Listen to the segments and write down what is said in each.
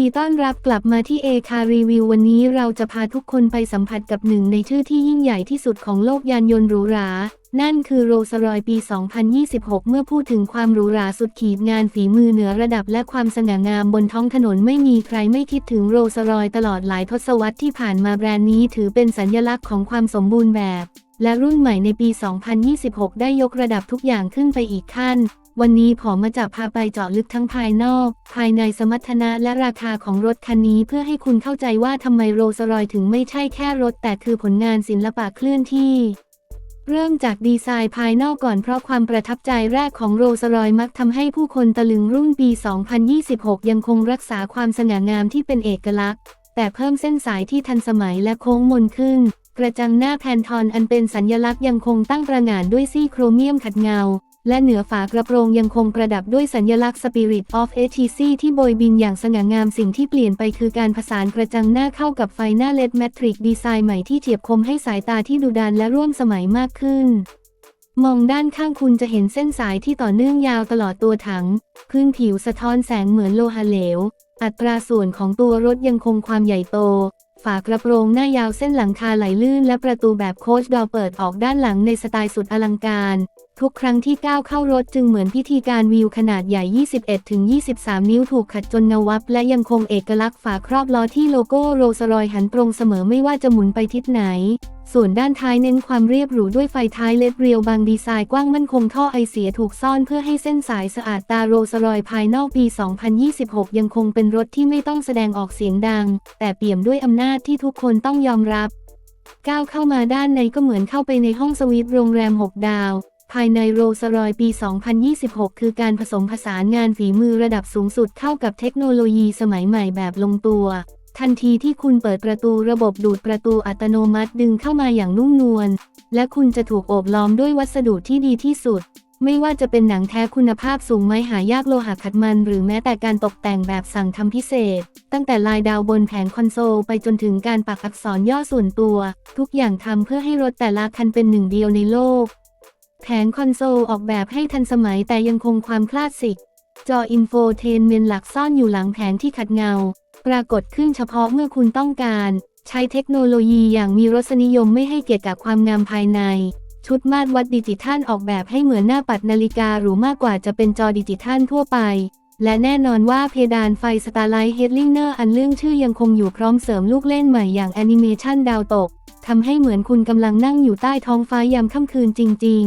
ดีต้อนรับกลับมาที่เอคารีวิววันนี้เราจะพาทุกคนไปสัมผัสกับหนึ่งในชื่อที่ยิ่งใหญ่ที่สุดของโลกยานยนต์หรูหรา นั่นคือโรสรอยปี 2026 เมื่อพูดถึงความหรูหราสุดขีดงานฝีมือเหนือระดับและความสง่างามบนท้องถนนไม่มีใครไม่คิดถึงโรสรอยตลอดหลายทศวรรษที่ผ่านมาแบรนด์นี้ถือเป็นสัญลักษณ์ของความสมบูรณ์แบบและรุ่นใหม่ในปี 2026 ได้ยกระดับทุกอย่างขึ้นไปอีกขั้นวันนี้ผมมาจับพาไปเจาะลึกทั้งภายนอก ภายในสมรรถนะและราคาของรถคันนี้เพื่อให้คุณเข้าใจว่าทำไมโรลส์รอยถึงไม่ใช่แค่รถ แต่คือผลงานศิลปะเคลื่อนที่ เริ่มจากดีไซน์ภายนอกก่อนเพราะความประทับใจแรกของโรลส์รอยมักทำให้ผู้คนตะลึงรุ่นปี 2026 ยังคงรักษาความสง่างามที่เป็นเอกลักษณ์ แต่เพิ่มเส้นสายที่ทันสมัยและโค้งมนขึ้น กระจังหน้าแพนทอนอันเป็นสัญลักษณ์ยังคงตั้งประงานด้วยซี่โครเมียมขัดเงา และเหนือฝากระโปรงยังคงประดับด้วยสัญลักษณ์ Spirit of ATC ที่โบยบินอย่างสง่างามสิ่งที่เปลี่ยนไปคือการผสานกระจังหน้าเข้ากับไฟหน้าเลดแมทริกดีไซน์ใหม่ที่เฉียบคมให้สายตาที่ดุดันและร่วมสมัยมากขึ้น มองด้านข้างคุณจะเห็นเส้นสายที่ต่อเนื่องยาวตลอดตัวถัง พื้นผิวสะท้อนแสงเหมือนโลหะเหลว อัตราส่วนของตัวรถยังคงความใหญ่โตฝากระโปรงหน้ายาวเส้นหลังคาไหลลื่นและประตูแบบโคชดอเปิดออกด้านหลังในสไตล์สุดอลังการ ทุกครั้งที่ก้าวเข้ารถจึงเหมือนพิธีการวิวขนาดใหญ่ 21-23 นิ้วถูกขัดจนเงาวับ และยังคงเอกลักษณ์ฝาครอบล้อที่โลโก้โรลส์รอยหันตรงเสมอไม่ว่าจะหมุนไปทิศไหน ส่วนด้านท้ายเน้นความเรียบหรูด้วยไฟท้ายเล็ดเรียวบางดีไซน์กว้างมั่นคงท่อไอเสียถูกซ่อนเพื่อให้เส้นสายสะอาดตาโรลส์รอยภายนอกปี 2026 ยังคงเป็นรถที่ไม่ต้องแสดงออกเสียงดัง แต่เปี่ยมด้วยอำนาจที่ทุกคนต้องยอมรับก้าวเข้ามาด้านในก็เหมือนเข้าไปในห้องสวีทโรงแรม 6 ดาว ภายในโรลส์รอยปี 2026 คือการผสมผสานงานฝีมือระดับสูงสุดเข้ากับเทคโนโลยีสมัยใหม่แบบลงตัว ทันทีที่คุณเปิดประตูระบบดูดประตูอัตโนมัติดึงเข้ามาอย่างนุ่มนวล และคุณจะถูกโอบล้อมด้วยวัสดุที่ดีที่สุด ไม่ว่าจะเป็นหนังแท้คุณภาพสูงไม้หายากโลหะขัดมัน หรือแม้แต่การตกแต่งแบบสั่งทำพิเศษ ตั้งแต่ลายดาวบนแผงคอนโซลไปจนถึงการปักอักษรย่อส่วนตัว ทุกอย่างทำเพื่อให้รถแต่ละคันเป็นหนึ่งเดียวในโลก แผงคอนโซลออกแบบให้ทันสมัยแต่ยังคงความคลาสสิก จออินโฟเทนเมนหลักซ่อนอยู่หลังแผงที่ขัดเงา ปรากฏขึ้นเฉพาะเมื่อคุณต้องการ ใช้เทคโนโลยีอย่างมีรสนิยมไม่ให้เกียรติกับความงามภายใน ชุดมาตรวัดดิจิทัลออกแบบให้เหมือนหน้าปัดนาฬิกาหรูมากกว่าจะเป็นจอดิจิทัลทั่วไป และแน่นอนว่าเพดานไฟสตาร์ไลท์เฮดลิงเนอร์อันเรื่องชื่อยังคงอยู่พร้อมเสริมลูกเล่นใหม่อย่างแอนิเมชันดาวตก ทำให้เหมือนคุณกำลังนั่งอยู่ใต้ท้องฟ้ายามค่ำคืนจริง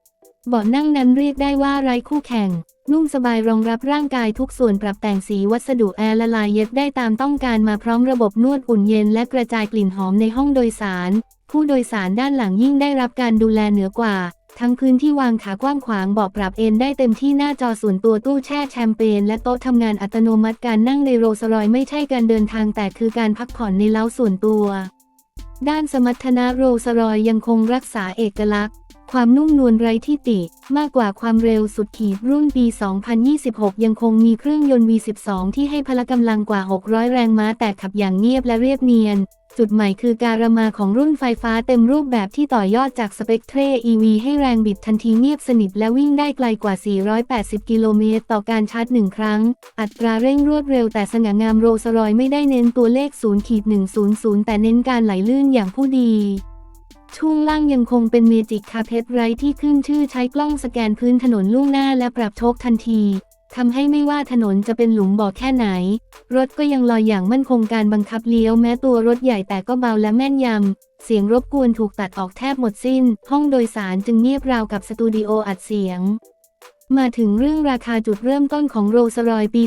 ๆ เบาะนั่งนั้นเรียกได้ว่าไร้คู่แข่ง นุ่มสบายรองรับร่างกายทุกส่วนปรับแต่งสีวัสดุแอร์ละลายเย็บได้ตามต้องการมาพร้อมระบบนวดอุ่นเย็นและกระจายกลิ่นหอมในห้องโดยสาร ผู้โดยสารด้านหลังยิ่งได้รับการดูแลเหนือกว่าทั้งพื้นที่วางขากว้างขวางเบาะปรับเอนได้เต็มที่หน้าจอส่วนตัวตู้แช่แชมเปญและโต๊ะทำงานอัตโนมัติการนั่งในโรลส์รอยไม่ใช่การเดินทางแต่คือการพักผ่อนในเล้าส่วนตัว ด้านสมรรถนะโรลส์รอยยังคงรักษาเอกลักษณ์ ความนุ่มนวลไร้ที่ติ มากกว่าความเร็วสุดขีดรุ่นปี 2026 ยังคงมีเครื่องยนต์ V12 ที่ให้พละกำลังกว่า 600 แรงม้าแต่ขับอย่างเงียบและเรียบเนียน จุดใหม่คือการมาของรุ่นไฟฟ้าเต็มรูปแบบที่ต่อยอดจากสเปกเทร EV ให้แรงบิดทันทีเงียบสนิทและวิ่งได้ไกลกว่า 480 กิโลเมตร ต่อการชาร์จหนึ่งครั้ง อัตราเร่งรวดเร็วแต่สง่างามโรส์รอยไม่ได้เน้นตัวเลข0ขีด100 แต่เน้นการไหลลื่นอย่างผู้ดีช่วงล่างยังคงเป็นเมจิกคาเพ t ไรที่ขึ้นชื่อใช้กล้องสแกนพื้นถนนล่วงหน้าและปรับโชคทันที ทำให้ไม่ว่าถนนจะเป็นหลุมบ่อแค่ไหน รถก็ยังลอยอย่างมั่นคงการบังคับเลี้ยวแม้ตัวรถใหญ่แต่ก็เบาและแม่นยำ เสียงรบกวนถูกตัดออกแทบหมดสิ้น ห้องโดยสารจึงเงียบราวกับสตูดิโออัดเสียง มาถึงเรื่องราคาจุดเริ่มต้นของโรลส์รอยปี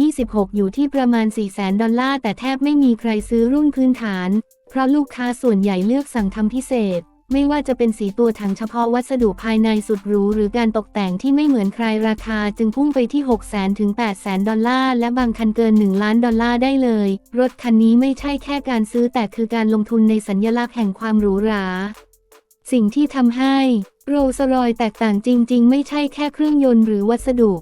2026 อยู่ที่ประมาณ 400,000ดอลลาร์แต่แทบไม่มีใครซื้อรุ่นพื้นฐาน เพราะลูกค้าส่วนใหญ่เลือกสั่งทำพิเศษ ไม่ว่าจะเป็นสีตัวถังเฉพาะวัสดุภายในสุดหรู หรือการตกแต่งที่ไม่เหมือนใครราคาจึงพุ่งไปที่ 600,000ถึง800,000 ดอลลาร์ และบางคันเกิน 1 ล้านดอลลาร์ได้เลย รถคันนี้ไม่ใช่แค่การซื้อแต่คือการลงทุนในสัญลักษณ์แห่งความหรูหรา สิ่งที่ทำให้โรลส์รอยแตกต่างจริง ๆ ไม่ใช่แค่เครื่องยนต์หรือวัสดุ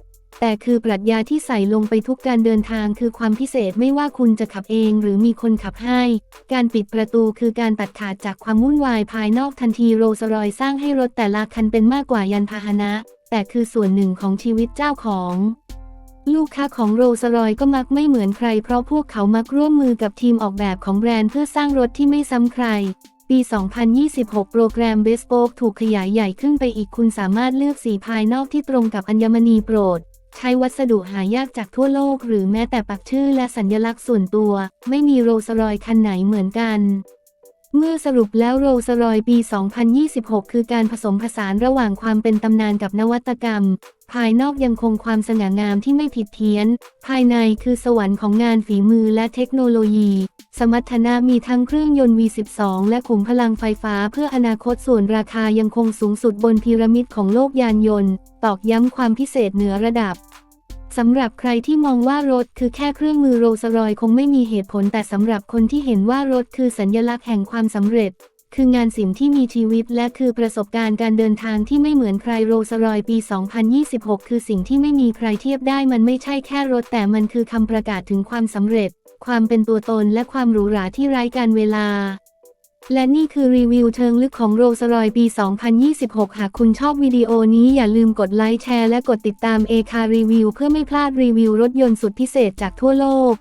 แต่คือปรัชญาที่ใส่ลงไปทุกการเดินทางคือความพิเศษไม่ว่าคุณจะขับเองหรือมีคนขับให้ การปิดประตูคือการตัดขาดจากความวุ่นวายภายนอกทันทีโรสรอยสร้างให้รถแต่ละคันเป็นมากกว่ายันพาหนะ แต่คือส่วนหนึ่งของชีวิตเจ้าของลูกค้าของโรสรอยก็มักไม่เหมือนใครเพราะพวกเขามักร่วมมือกับทีมออกแบบของแบรนด์เพื่อสร้างรถที่ไม่ซ้ำใคร ปี 2026 โปรแกรม Bespoke ถูกขยายใหญ่ขึ้นไปอีกคุณสามารถเลือกสีภายนอกที่ตรงกับอัญมณีโปรด ใช้วัสดุหายากจากทั่วโลกหรือแม้แต่ปักชื่อและสัญลักษณ์ส่วนตัว ไม่มีโรลส์รอยคันไหนเหมือนกัน เมื่อสรุปแล้วโรลสรอยปี 2026 คือการผสมผสานระหว่างความเป็นตำนานกับนวัตกรรม ภายนอกยังคงความสง่างามที่ไม่ผิดเพี้ยน ภายในคือสวรรค์ของงานฝีมือและเทคโนโลยี สมรรถนะมีทั้งเครื่องยนต์ V12 และขุมพลังไฟฟ้าเพื่ออนาคตส่วนราคายังคงสูงสุดบนพีระมิดของโลกยานยนต์ ตอกย้ำความพิเศษเหนือระดับ สำหรับใครที่มองว่ารถคือแค่เครื่องมือโรลส์รอยคงไม่มีเหตุผลแต่สำหรับคนที่เห็นว่ารถคือสัญญลักษณ์แห่งความสำเร็จ คืองานศิลป์ที่มีชีวิตและคือประสบการณ์การเดินทางที่ไม่เหมือนใครโรลส์รอยปี 2026 คือสิ่งที่ไม่มีใครเทียบได้มันไม่ใช่แค่รถแต่มันคือคำประกาศถึงความสำเร็จ ความเป็นตัวตนและความหรูหราที่ไร้การเวลา และนี่คือรีวิวเชิงลึกของโรสรอยปี 2026 หากคุณชอบวิดีโอนี้อย่าลืมกดไลค์แชร์และกดติดตามเอคารีวิวเพื่อไม่พลาดรีวิวรถยนต์สุดพิเศษจากทั่วโลก